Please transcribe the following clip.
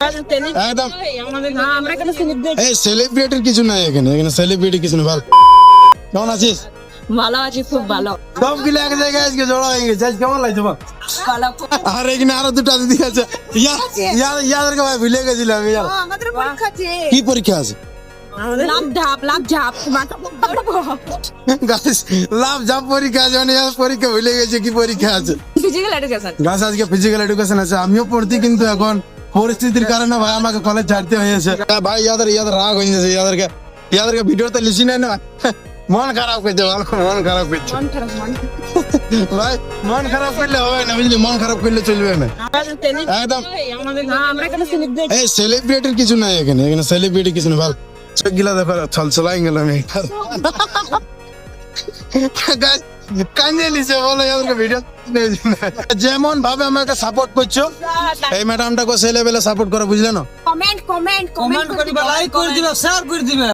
একদম না আমরা কেন সেলিব্রেট এই সেলিব্রিটির কিছু নাই এখানে এখানে সেলিব্রিটি কিছু নেই। ভালো। কেমন আছিস? ভালো আছি খুব ভালো। সবগুলো এক জায়গায় আজকে জড়ো হয়ে গেছে। আজ কেমন লাগছে ভালো। আর এখানে আরও দুটা দিদি আছে। ইয়া ইয়া ইয়াদেরকে ভাই ভুলে গেছিলাম ইয়ার আমাদের পরীক্ষা আছে। কি পরীক্ষা আছে? পরীক্ষা মানে পরীক্ষা ভুলে গেছে কি পরীক্ষা আছে? গাছ আজকে ফিজিক্যাল এডুকেশন আছে। আমিও পড়তি কিন্তু এখন। পরিস্থিতির কারণে ভাই আমাকে কলেজ ছাড়তে হয়েছে। ভাই ইয়াদের ইয়াদের রাগ হয়ে যাচ্ছে ইয়াদেরকে ইয়াদেরকে ভিডিওতে লিখি নাই না। মন খারাপ করছে মন খারাপ করছে। মন খারাপ ভাই মন খারাপ করলে হবে না বুঝলি? মন খারাপ করলে চলবে না। একদম। আমাদের না আমরা কেন সেলিব্রেট এই সেলিব্রিটির কিছু নাই এখানে এখানে সেলিব্রিটি কিছু নেই ভালো। চোখগুলা দেখো ছল ছলাই গেল আমি Guys, কান্দে লিছে বলো এদেরকে ভিডিও যেমন ভাবে আমাকে সাপোর্ট করছ এই ম্যাডামটাকে সেই লেভেলে সাপোর্ট করে বুঝলে না? কমেন্ট কমেন্ট কমেন্ট করে করিবা লাইক করে দিবা শেয়ার করে দিবা।